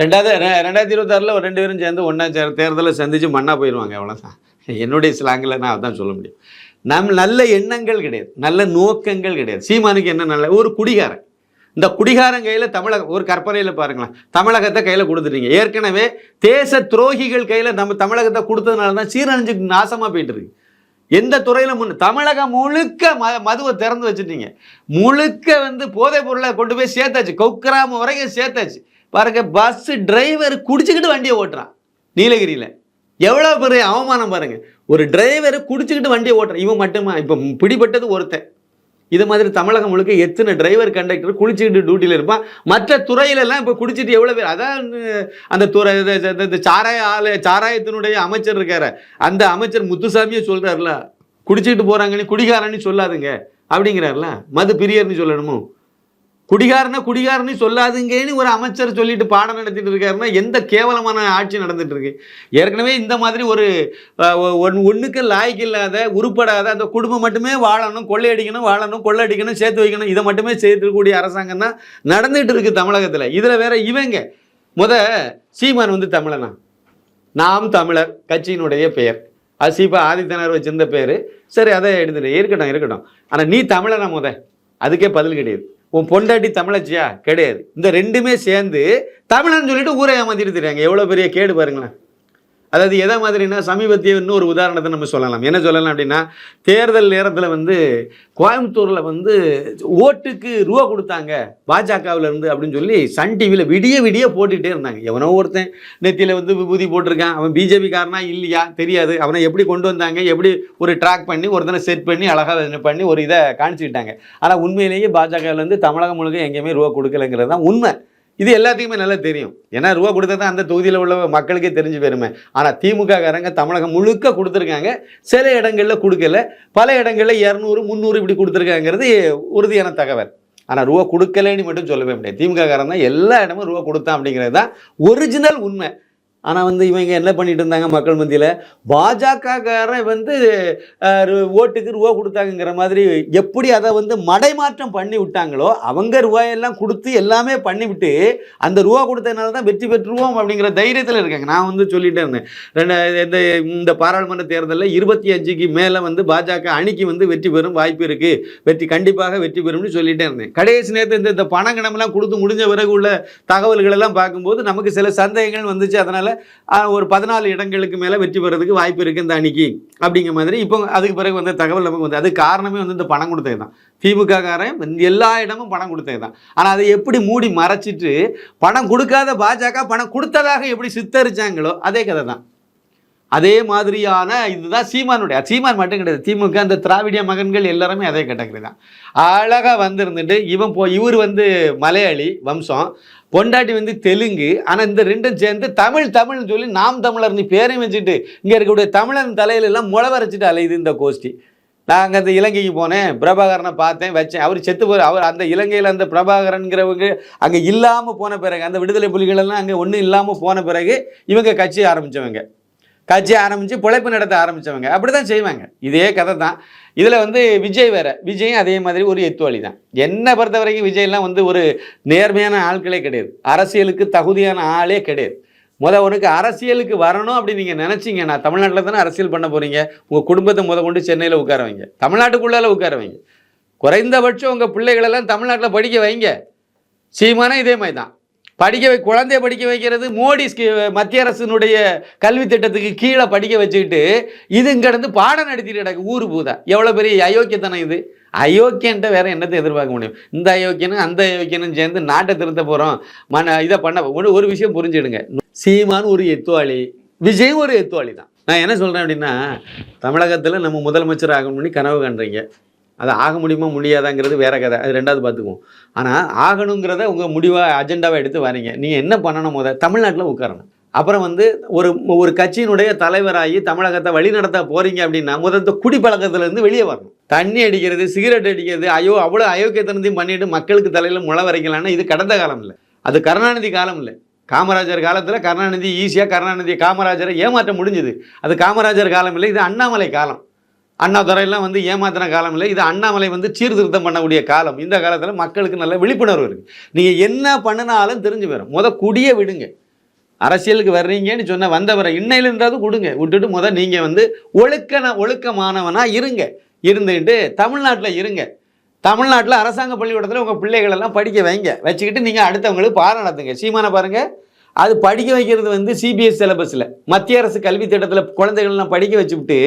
ரெண்டாவது ரெண்டாயிரத்தி இருபத்தாறில் ஒரு ரெண்டு பேரும் சேர்ந்து ஒன்றா சேர தேர்தலில் சந்தித்து மண்ணா போயிடுவாங்க அவ்வளோதான் என்னுடைய ஸ்லாங்கில் நான் அதான் சொல்ல முடியும். நம் நல்ல எண்ணங்கள் கிடையாது. நல்ல நோக்கங்கள் கிடையாது. சீமானுக்கு என்ன நல்ல ஒரு குடிகாரன். இந்த குடிகாரன் கையில் தமிழக ஒரு கற்பனையில் பாருங்களேன். தமிழகத்தை கையில் கொடுத்துட்டீங்க. ஏற்கனவே தேச துரோகிகள் கையில் நம்ம தமிழகத்தை கொடுத்ததுனால தான் சீரழிஞ்சு நாசமாக போயிட்டு இருக்கு எந்த துறையில் முன் தமிழகம் முழுக்க ம மதுவை திறந்து வச்சுட்டீங்க. முழுக்க வந்து போதைப் பொருளை கொண்டு போய் சேர்த்தாச்சு. கொக்கிராம வரைக்கும் சேர்த்தாச்சு. பாருங்க பஸ் டிரைவர் குடிச்சுக்கிட்டு வண்டியை ஓட்டுறான். நீலகிரியில். எவ்வளோ பெரிய அவமானம் பாருங்க. ஒரு டிரைவர் குடிச்சுக்கிட்டு வண்டியை ஓட்டுறான். இவன் மட்டுமா? இப்போ பிடிபட்டது ஒருத்தன். இது மாதிரி தமிழகம் முழுக்க எத்தனை டிரைவர் கண்டக்டர் குளிச்சுக்கிட்டு டியூட்டியில் இருப்பான். மற்ற துறையிலெல்லாம் இப்போ குடிச்சிட்டு எவ்வளோ பேர்? அதான் அந்த துறை இந்த- சாராய ஆலய சாராயத்தினுடைய அமைச்சர் இருக்காரு. அந்த அமைச்சர் முத்துசாமியே சொல்கிறாருல குடிச்சிக்கிட்டு போகிறாங்கன்னு குடிகாரன்னு சொல்லாதுங்க. அப்படிங்கிறாருல. மது பிரியர்னு சொல்லணுமோ? குடிகாரனை குடிகாரன்னு சொல்லாதுங்கன்னு ஒரு அமைச்சர் சொல்லிட்டு பாடம் நடத்திட்டு இருக்காருன்னா எந்த கேவலமான ஆட்சி நடந்துட்டு இருக்கு? ஏற்கனவே இந்த மாதிரி ஒரு ஒன் ஒன்றுக்கு லாய்க்கு இல்லாத உருப்படாத அந்த குடும்பம் மட்டுமே வாழணும் கொள்ளையடிக்கணும் வாழணும் கொள்ளடிக்கணும் சேர்த்து வைக்கணும் இதை மட்டுமே செய்யக்கூடிய அரசாங்கம் தான் நடந்துட்டு இருக்கு தமிழகத்தில். இதில் வேற இவங்க. முத சீமான் வந்து தமிழனா? நாம் தமிழர் கட்சியினுடைய பெயர். அது சீப்பா ஆதித்தனார் வச்சிருந்த பேர். சரி அதை எடுத்துட்டு இருக்கட்டும் இருக்கட்டும். ஆனால் நீ தமிழனா முத? அதுக்கே பதில் கிடையாது. உன் பொண்டாட்டி தமிழச்சியா? கிடையாது. இந்த ரெண்டுமே சேர்ந்து தமிழன்னு சொல்லிட்டு ஊரை ஏமாத்திட்டு தெரியாங்க எவ்வளோ பெரிய கேடு பாருங்களேன். அதாவது எதை மாதிரினா சமீபத்திய இன்னொரு உதாரணத்தை நம்ம சொல்லலாம். என்ன சொல்லலாம் அப்படின்னா தேர்தல் நேரத்தில் வந்து கோயம்புத்தூரில் வந்து ஓட்டுக்கு ரூபா கொடுத்தாங்க பாஜகவில் இருந்து அப்படின்னு சொல்லி சன் டிவியில் விடிய விடிய போட்டுகிட்டே இருந்தாங்க. எவனோ ஒருத்தன் நெத்தியில் வந்து விபூதி போட்டிருக்கான். அவன் பிஜேபிக்காரனா இல்லையா? தெரியாது. அவனை எப்படி கொண்டு வந்தாங்க? எப்படி ஒரு ட்ராக் பண்ணி ஒருத்தனை செட் பண்ணி அழகாக பண்ணி ஒரு இதை காணிச்சுக்கிட்டாங்க. ஆனால் உண்மையிலேயே பாஜகவிலேருந்து தமிழகம் முழுக்க எங்கேயுமே ரூபா கொடுக்கலங்கிறது தான் உண்மை. இது எல்லாத்துக்குமே நல்லா தெரியும். ஏன்னா ரூபா கொடுத்தா தான் அந்த தொகுதியில் உள்ள மக்களுக்கே தெரிஞ்சு போயிருமே. ஆனால் திமுககாரங்க தமிழகம் முழுக்க கொடுத்துருக்காங்க. சில இடங்களில் கொடுக்கல. பல இடங்களில் இரநூறு முந்நூறு இப்படி கொடுத்துருக்காங்கிறது உறுதியான தகவல். ஆனால் ரூபா கொடுக்கலன்னு மட்டும் சொல்லவே முடியாது. திமுக காரன் தான் எல்லா இடமும் ரூபா கொடுத்தான் அப்படிங்கிறது தான் ஒரிஜினல் உண்மை. ஆனால் வந்து இவங்க என்ன பண்ணிட்டு இருந்தாங்க மக்கள் மத்தியில்? பாஜகக்காரன் வந்து ஓட்டுக்கு ரூபா கொடுத்தாங்கங்கிற மாதிரி எப்படி அதை வந்து மடைமாற்றம் பண்ணி விட்டாங்களோ அவங்க ரூபாயெல்லாம் கொடுத்து எல்லாமே பண்ணிவிட்டு அந்த ரூபா கொடுத்ததுனால தான் வெற்றி பெற்றுருவோம் அப்படிங்கிற தைரியத்தில் இருக்காங்க. நான் வந்து சொல்லிட்டே இருந்தேன். ரெண்டு இந்த இந்த பாராளுமன்ற தேர்தலில் இருபத்தி அஞ்சுக்கு மேலே வந்து பாஜக அணிக்கு வந்து வெற்றி பெறும் வாய்ப்பு இருக்குது வெற்றி கண்டிப்பாக வெற்றி பெறும்னு சொல்லிட்டே இருந்தேன். கடைசி நேரத்தில் இந்த இந்த பணங்கணமெல்லாம் கொடுத்து முடிஞ்ச பிறகு உள்ள தகவல்களெல்லாம் பார்க்கும்போது நமக்கு சில சந்தேகங்கள் வந்துச்சு. அதனால் ஒரு பதினாலு இடங்களுக்கு மேலே வெற்றி பெறதுக்கு வாய்ப்பு இருக்குது இந்த அணிக்கு அப்படிங்கிற மாதிரி. இப்போ அதுக்கு பிறகு வந்து தகவல் நமக்கு வந்து அது காரணமே வந்து இந்த பணம் கொடுத்தது தான் திமுக காரன் எல்லா இடமும் பணம் கொடுத்தது தான் ஆனால் அதை எப்படி மூடி மறைச்சிட்டு பணம் கொடுக்காத பாஜக பணம் கொடுத்ததாக எப்படி சித்தரிச்சாங்களோ அதே கதை தான் அதே மாதிரியான இதுதான் சீமானுடைய. சீமான் மட்டும் கிடையாது திமுக அந்த திராவிடிய மகன்கள் எல்லாருமே அதே கேட்டகரி தான் அழகாக வந்திருந்துட்டு இவன் போ இவர் வந்து மலையாளி வம்சம். பொண்டாட்டி வந்து தெலுங்கு ஆனால் இந்த ரெண்டும் சேர்ந்து தமிழ் தமிழ்னு சொல்லி நாம் தமிழர் நீ பேரையும் வச்சுட்டு இங்கே இருக்கக்கூடிய தமிழன் தலையிலெல்லாம் முளவரைச்சிட்டு முளை வரைச்சிட்டு அலையுது இந்த கோஷ்டி. அங்கே அந்த இலங்கைக்கு போனேன் பிரபாகரனை பார்த்தேன் வச்சேன். அவர் செத்து போகிற அவர் அந்த இலங்கையில் அந்த பிரபாகரன்கிறவங்க அங்கே இல்லாமல் போன பிறகு அந்த விடுதலை புலிகள் எல்லாம் அங்கே ஒன்றும் இல்லாமல் போன பிறகு இவங்க கட்சி ஆரம்பித்தவங்க கட்சி ஆரம்பித்து பிழைப்பு நடத்த ஆரம்பித்தவங்க அப்படி தான் செய்வாங்க. இதே கதை தான் இதில் வந்து விஜய் வேறு. விஜயும் அதே மாதிரி ஒரு எத்துவாளி தான் என்னை பொறுத்த வரைக்கும் விஜய்லாம் வந்து ஒரு நேர்மையான ஆட்களே கிடையாது. அரசியலுக்கு தகுதியான ஆளே கிடையாது. முத உனக்கு அரசியலுக்கு வரணும் அப்படி நீங்கள் நினச்சிங்க நான் தமிழ்நாட்டில் தானே அரசியல் பண்ண போகிறீங்க உங்கள் குடும்பத்தை முத கொண்டு சென்னையில் உட்கார வைங்க. தமிழ்நாட்டுக்குள்ளால உட்கார வைங்க. குறைந்தபட்சம் உங்கள் பிள்ளைகளெல்லாம் தமிழ்நாட்டில் படிக்க வைங்க. சீமானே இதே மாதிரி தான் படிக்க வை குழந்தைய படிக்க வைக்கிறது மோடி மத்திய அரசினுடைய கல்வி திட்டத்துக்கு கீழே படிக்க வச்சுக்கிட்டு இது இங்கேருந்து பாடம் நடத்திட்டு கிடக்கு ஊர் பூதா எவ்வளோ பெரிய அயோக்கியத்தனம் இது? அயோக்கியன்ட்ட வேற என்னத்தை எதிர்பார்க்க முடியும்? இந்த அயோக்கியனும் அந்த அயோக்கியனும் சேர்ந்து நாட்டை திருத்த போகிறோம் மன இதை பண்ண ஒன்று ஒரு விஷயம் புரிஞ்சிடுங்க சீமான் ஒரு எத்துவாளி விஜயும் ஒரு எத்துவாளி தான் நான் என்ன சொல்கிறேன் அப்படின்னா தமிழகத்தில் நம்ம முதலமைச்சர் ஆகணும்னு கனவு கண்டுறீங்க அது ஆக முடியுமா முடியாதாங்கிறது வேற கதை. அது ரெண்டாவது பார்த்துக்குவோம். ஆனால் ஆகணுங்கிறத உங்கள் முடிவாக அஜெண்டாவை எடுத்து வரீங்க. நீங்கள் என்ன பண்ணணும் முத? தமிழ்நாட்டில் உட்காரணும். அப்புறம் வந்து ஒரு ஒரு கட்சியினுடைய தலைவராகி தமிழகத்தை வழி நடத்த அப்படின்னா முதல் குடிப்பழக்கத்துலேருந்து வெளியே வரணும். தண்ணி அடிக்கிறது சிகரெட் அடிக்கிறது ஐயோ அவ்வளோ அயோக்கியத்தனத்தையும் பண்ணிட்டு மக்களுக்கு தலையில் முளை வரைக்கலாம்னா இது கடந்த காலம் இல்லை. அது கருணாநிதி காலம் இல்லை. காமராஜர் காலத்தில் கருணாநிதி ஈஸியாக கருணாநிதி காமராஜரை ஏமாற்ற முடிஞ்சுது. அது காமராஜர் காலம் இல்லை இது அண்ணாமலை காலம். அண்ணாதுரையெல்லாம் வந்து ஏமாத்தின காலம் இல்லை. இது அண்ணாமலை வந்து சீர்திருத்தம் பண்ணக்கூடிய காலம். இந்த காலத்தில் மக்களுக்கு நல்ல விழிப்புணர்வு இருக்குது நீங்கள் என்ன பண்ணினாலும் தெரிஞ்சு போயிடும் முத குடியை விடுங்க. அரசியலுக்கு வர்றீங்கன்னு சொன்ன வந்தவரை இன்னையிலிருந்தாவது கொடுங்க. விட்டுட்டு முத நீங்கள் வந்து ஒழுக்கன ஒழுக்கமானவனாக இருங்க. இருந்துக்கிட்டு தமிழ்நாட்டில் இருங்க. தமிழ்நாட்டில் அரசாங்க பள்ளிக்கூடத்தில் உங்கள் பிள்ளைகளெல்லாம் படிக்க வைங்க. வச்சுக்கிட்டு நீங்கள் அடுத்தவங்களுக்கு பாடம் நடத்துங்க. சீமானை பாருங்கள் அது படிக்க வைக்கிறது வந்து சிபிஎஸ் சிலபஸில் மத்திய அரசு கல்வி திட்டத்தில் குழந்தைகள்லாம் படிக்க வச்சுவிட்டு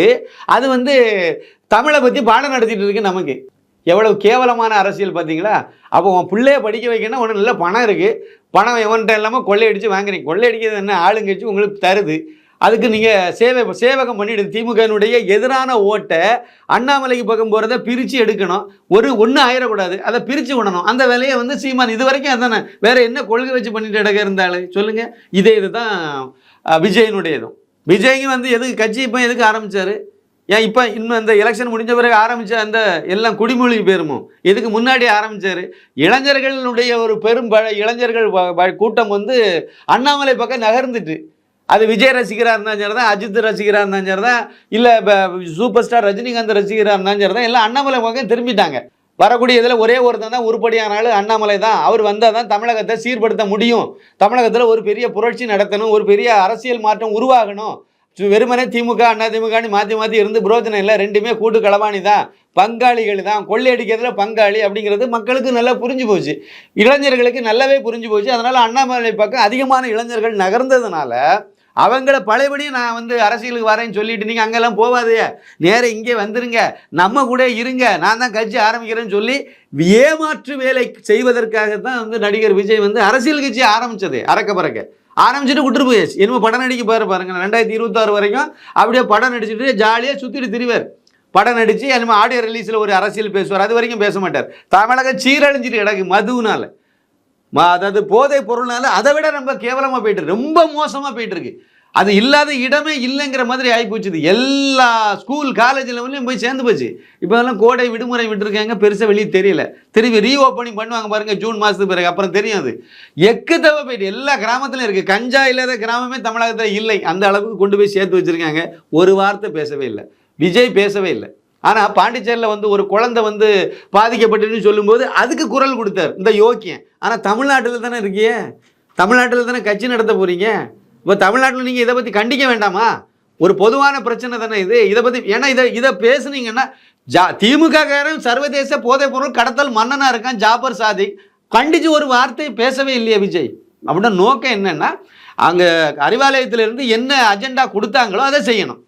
அது வந்து தமிழை பற்றி பாடம் நடத்திட்டு இருக்கு நமக்கு. எவ்வளவு கேவலமான அரசியல் பார்த்தீங்களா அப்போ உன் பிள்ளைய படிக்க வைக்கணும் ஒன்றும் நல்ல பணம் இருக்குது பணம் எவன்கிட்ட இல்லாமல் கொள்ளையடித்து வாங்குறீங்க. கொள்ளையடிக்கிறது என்ன? ஆளுங்கட்சி உங்களுக்கு தருது. அதுக்கு நீங்கள் சேவை சேவகம் பண்ணிடுது திமுகனுடைய எதிரான ஓட்டை அண்ணாமலைக்கு பக்கம் போகிறத பிரித்து எடுக்கணும். ஒரு ஒன்று ஆயிடக்கூடாது அதை பிரித்து விடணும். அந்த வேலையை வந்து சீமான் இது வரைக்கும் அதானே? வேற என்ன கொள்கை வச்சு பண்ணிட்டு இடக்க இருந்தாலும் சொல்லுங்கள் இதே இதுதான் அஹ், விஜயனுடையதும். விஜய்க்கு வந்து எதுக்கு கட்சி இப்போ எதுக்கு ஆரம்பிச்சாரு? ஏன் இப்போ இன்னும் அந்த எலெக்ஷன் முடிஞ்ச பிறகு ஆரம்பித்த அந்த எல்லாம் குடிமொழி பேருமோ? இதுக்கு முன்னாடி ஆரம்பிச்சாரு? இளைஞர்களுடைய ஒரு பெரும் பழ இளைஞர்கள் கூட்டம் வந்து அண்ணாமலை பக்கம் நகர்ந்துட்டு அது விஜய் ரசிகராக இருந்தாலும் சரி தான் அஜித் ரசிகராக இருந்தாலும் சரி தான் இல்லை சூப்பர் ஸ்டார் ரஜினிகாந்த் ரசிகராக இருந்தாலும் சரி தான் எல்லாம் அண்ணாமலை பக்கம் திரும்பிட்டாங்க. வரக்கூடிய இதில் ஒரே ஒருத்தன் தான் உருப்படியான ஆள் அண்ணாமலை தான். அவர் வந்தால் தான் தமிழகத்தை சீர்படுத்த முடியும். தமிழகத்தில் ஒரு பெரிய புரட்சி நடத்தணும் ஒரு பெரிய அரசியல் மாற்றம் உருவாகணும். வெறுமனே திமுக அண்ணா திமுகன்னு மாற்றி மாற்றி இருந்து புரோஜனம் இல்லை. ரெண்டுமே கூட்டு களவாணி தான். பங்காளிகள் தான். கொள்ளையடிக்கிறதுல பங்காளி அப்படிங்கிறது மக்களுக்கு நல்லா புரிஞ்சு போச்சு. இளைஞர்களுக்கு நல்லாவே புரிஞ்சு போச்சு. அதனால் அண்ணாமலை பக்கம் அதிகமான இளைஞர்கள் நகர்ந்ததுனால அவங்கள பழையபடி நான் வந்து அரசியலுக்கு வரேன்னு சொல்லிட்டு நீங்கள் அங்கெல்லாம் போகாதே நேராக இங்கே வந்துருங்க. நம்ம கூட இருங்க. நான் தான் கட்சி ஆரம்பிக்கிறேன்னு சொல்லி ஏமாற்று வேலை செய்வதற்காக தான் வந்து நடிகர் விஜய் வந்து அரசியல் கட்சி ஆரம்பித்தது அறக்க பறக்க. ஆரம்பிச்சுட்டு விட்டுட்டு போயாச்சு. என்னமோ படம் நடிக்க பாரு பாருங்க. ரெண்டாயிரத்தி இருபத்தாறு வரைக்கும் அப்படியே படம் நடிச்சுட்டு ஜாலியாக சுற்றிட்டு திரிவார். படம் நடித்து என்னமோ ஆடியோ ரிலீஸில் ஒரு அரசியல் பேசுவார். அது வரைக்கும் பேச மாட்டார். தமிழகம் சீரழிஞ்சிட்டு கிடக்கு மதுவுனால. அதாவது போதைப் பொருள்னால அதை விட ரொம்ப கேவலமாக போயிட்டு ரொம்ப மோசமாக போயிட்டு இருக்கு. அது இல்லாத இடமே இல்லைங்கிற மாதிரி ஆகி போச்சுது. எல்லா ஸ்கூல் காலேஜ் லெவல்லையும் போய் சேர்ந்து போச்சு. இப்போ எல்லாம் கோடை விடுமுறை விட்டுருக்காங்க. பெருசாக வெளியே தெரியல. திரும்பி ரீஓப்பனிங் பண்ணுவாங்க பாருங்கள் ஜூன் மாதத்துக்கு பிறகு. அப்புறம் தெரியும் அது. எக்கு தவ போயிட்டு எல்லா கிராமத்துலையும் இருக்குது கஞ்சா இல்லாத கிராமமே தமிழகத்தில் இல்லை. அந்த அளவுக்கு கொண்டு போய் சேர்த்து வச்சுருக்காங்க. ஒரு வார்த்தை பேசவே இல்லை. விஜய் பேசவே இல்லை. ஆனால் பாண்டிச்சேரியில் வந்து ஒரு குழந்தை வந்து பாதிக்கப்பட்டுன்னு சொல்லும்போது அதுக்கு குரல் கொடுத்தார். இந்த யோக்கியம் ஆனால் தமிழ்நாட்டில் தானே இருக்கியே? தமிழ்நாட்டில் தானே கட்சி நடத்த போகிறீங்க இப்போ தமிழ்நாட்டில் நீங்கள் இதை பற்றி கண்டிக்க வேண்டாமா? ஒரு பொதுவான பிரச்சனை தானே இது. இதை பற்றி ஏன்னா இதை இதை பேசுனீங்கன்னா ஜா திமுககாரன் சர்வதேச போதைப் பொருள் கடத்தல் மன்னனாக இருக்கான் ஜாபர் சாதிக் கண்டிச்சு ஒரு வார்த்தை பேசவே இல்லையே விஜய். அப்படின்னா நோக்கம் என்னென்னா அங்கே அறிவாலயத்திலிருந்து என்ன அஜெண்டா கொடுத்தாங்களோ அதை செய்யணும்.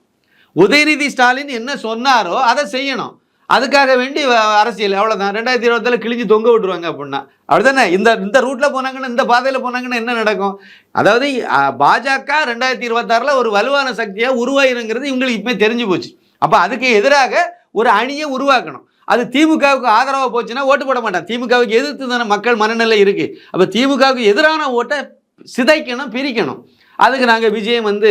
உதயநிதி ஸ்டாலின் என்ன சொன்னாரோ அதை செய்யணும். அதுக்காக வேண்டி அரசியல் அவ்வளோதான் ரெண்டாயிரத்தி இருபத்தில் கிழிஞ்சு தொங்க விட்டுருவாங்க அப்படின்னா. அப்படிதானே இந்த இந்த ரூட்டில் போனாங்கன்னா இந்த பாதையில் போனாங்கன்னா என்ன நடக்கும்? அதாவது பாஜக ரெண்டாயிரத்தி இருபத்தாறில் ஒரு வலுவான சக்தியாக உருவாயிருங்கிறது இவங்களுக்கு இப்போ தெரிஞ்சு போச்சு. அப்போ அதுக்கு எதிராக ஒரு அணியை உருவாக்கணும். அது திமுகவுக்கு ஆதரவாக போச்சுன்னா ஓட்டு போட மாட்டான் திமுகவுக்கு எதிர்த்து தானே மக்கள் மனநிலை இருக்குது அப்போ திமுகவுக்கு எதிரான ஓட்டை சிதைக்கணும் பிரிக்கணும். அதுக்கு நாங்கள் விஜயம் வந்து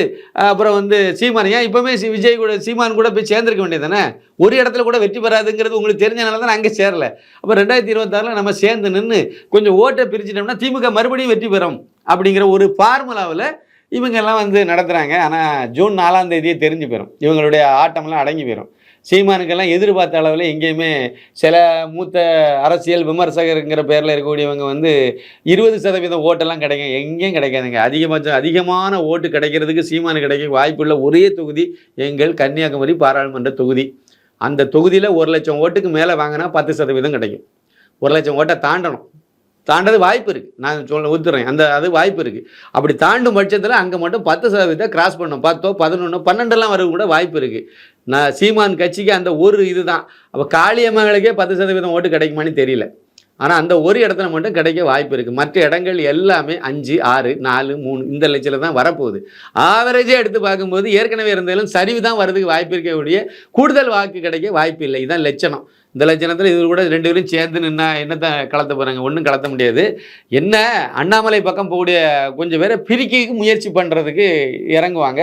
அப்புறம் வந்து சீமான். ஏன் இப்போவுமே விஜய் கூட சீமான் கூட போய் சேர்ந்துருக்க வேண்டியது தானே ஒரு இடத்துல கூட வெற்றி பெறாதுங்கிறது உங்களுக்கு தெரிஞ்சனால தான் அங்கே சேரல. அப்போ ரெண்டாயிரத்தி இருபத்தாறில் நம்ம சேர்ந்து நின்று கொஞ்சம் ஓட்டை பிரிச்சிட்டோம்னா திமுக மறுபடியும் வெற்றி பெறும் அப்படிங்கிற ஒரு ஃபார்முலாவில் இவங்கெல்லாம் வந்து நடத்துகிறாங்க ஆனால் ஜூன் நாலாம் தேதியே தெரிஞ்சு போயிடும் இவங்களுடைய ஆட்டம்லாம் அடங்கி போயிடும் சீமானுக்கெல்லாம் எதிர்பார்த்த அளவில் எங்கேயுமே சில மூத்த அரசியல் விமர்சகருங்கிற பேரில் இருக்கக்கூடியவங்க வந்து இருபது சதவீதம் ஓட்டெல்லாம் கிடைக்கும். எங்கேயும் கிடைக்காதுங்க. அதிகபட்சம் அதிகமான ஓட்டு கிடைக்கிறதுக்கு சீமானு கிடைக்க வாய்ப்புள்ள ஒரே தொகுதி எங்கள் கன்னியாகுமரி பாராளுமன்ற தொகுதி. அந்த தொகுதியில் ஒரு லட்சம் ஓட்டுக்கு மேலே வாங்கினா பத்து சதவீதம் கிடைக்கும். ஒரு லட்சம் ஓட்டை தாண்டணும். தாண்டது வாய்ப்பு இருக்குது நான் சொல்ல ஊத்துறேன் அந்த அது வாய்ப்பு இருக்குது அப்படி தாண்டும் பட்சத்தில் அங்கே மட்டும் பத்து சதவீதம் கிராஸ் பண்ணணும். பத்தோ பதினொன்று பன்னெண்டெல்லாம் வர கூட வாய்ப்பு இருக்குது நான் சீமான் கட்சிக்கு அந்த ஒரு இதுதான். அப்போ காளியம்மங்களுக்கே பத்து சதவீதம் ஓட்டு கிடைக்குமான்னு தெரியல. ஆனால் அந்த ஒரு இடத்துல மட்டும் கிடைக்க வாய்ப்பு இருக்குது மற்ற இடங்கள் எல்லாமே அஞ்சு ஆறு நாலு மூணு இந்த லட்சத்தில் தான் வரப்போகுது. ஆவரேஜாக எடுத்து பார்க்கும்போது ஏற்கனவே இருந்தாலும் சரிவு தான் வரதுக்கு வாய்ப்பு இருக்கக்கூடிய கூடுதல் வாக்கு கிடைக்க வாய்ப்பு இல்லை. இதுதான் லட்சணம். இந்த லட்சணத்தில் இது கூட ரெண்டு பேரும் சேர்ந்து நின்னா என்னத்தை கலத்த போகிறாங்க ஒன்றும் கலத்த முடியாது. என்ன? அண்ணாமலை பக்கம் போகக்கூடிய கொஞ்சம் பேரை பிரிக்க முயற்சி பண்ணுறதுக்கு இறங்குவாங்க.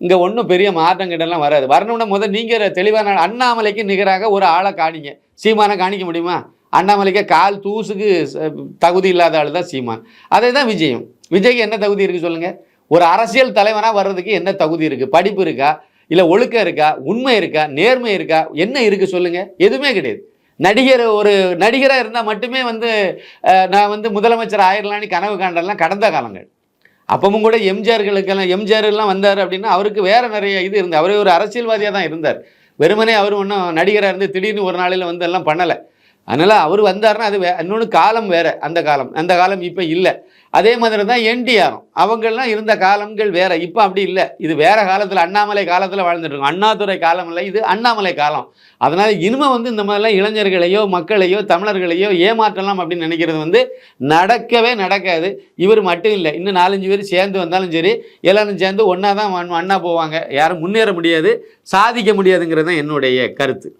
இங்கே ஒன்றும் பெரிய மாற்றம் கிட்டலாம் வராது. வரணும்னா முதல் நீங்கள் தெளிவான அண்ணாமலைக்கு நிகராக ஒரு ஆளை காணிங்க. சீமானை காணிக்க முடியுமா? அண்ணாமலைக்கு கால் தூசுக்கு தகுதி இல்லாத ஆள் தான் சீமான். அதே தான் விஜயம். விஜய்க்கு என்ன தகுதி இருக்குது சொல்லுங்கள் ஒரு அரசியல் தலைவனாக வர்றதுக்கு என்ன தகுதி இருக்குது படிப்பு இருக்கா? இல்லை ஒழுக்கம் இருக்கா? உண்மை இருக்கா? நேர்மை இருக்கா? என்ன இருக்குது சொல்லுங்கள் எதுவுமே கிடையாது. நடிகர் ஒரு நடிகராக இருந்தால் மட்டுமே வந்து நான் வந்து முதலமைச்சர் ஆயிரலான்னு கனவு காண்டெல்லாம் கடந்த காலங்கள். அப்பவும் கூட எம்ஜிஆர்களுக்கெல்லாம் எம்ஜிஆர் எல்லாம் வந்தார் அப்படின்னா அவருக்கு வேறு நிறைய இது இருந்து அவரே ஒரு அரசியல்வாதியாக தான் இருந்தார். வெறுமனே அவர் ஒன்றும் நடிகராக இருந்து திடீர்னு ஒரு நாளில் வந்து எல்லாம் பண்ணலை. அதனால் அவர் வந்தாருன்னா அது வே இன்னொன்று காலம் வேறு அந்த காலம். அந்த காலம் இப்போ இல்லை. அதே மாதிரி தான் என்டிஆரும். அவங்கெல்லாம் இருந்த காலங்கள் வேறு. இப்போ அப்படி இல்லை. இது வேறு காலத்தில் அண்ணாமலை காலத்தில் வாழ்ந்துட்டுருக்கோம் அண்ணாதுரை காலம் இல்லை இது அண்ணாமலை காலம். அதனால் இனிமே வந்து இந்த மாதிரிலாம் இளைஞர்களையோ மக்களையோ தமிழர்களையோ ஏமாற்றலாம் அப்படின்னு நினைக்கிறது வந்து நடக்கவே நடக்காது. இவர் மட்டும் இல்லை. இன்னும் நாலஞ்சு பேர் சேர்ந்து வந்தாலும் சரி எல்லாரும் சேர்ந்து ஒன்றா தான் அண்ணா போவாங்க. யாரும் முன்னேற முடியாது. சாதிக்க முடியாதுங்கிறது தான் என்னுடைய கருத்து.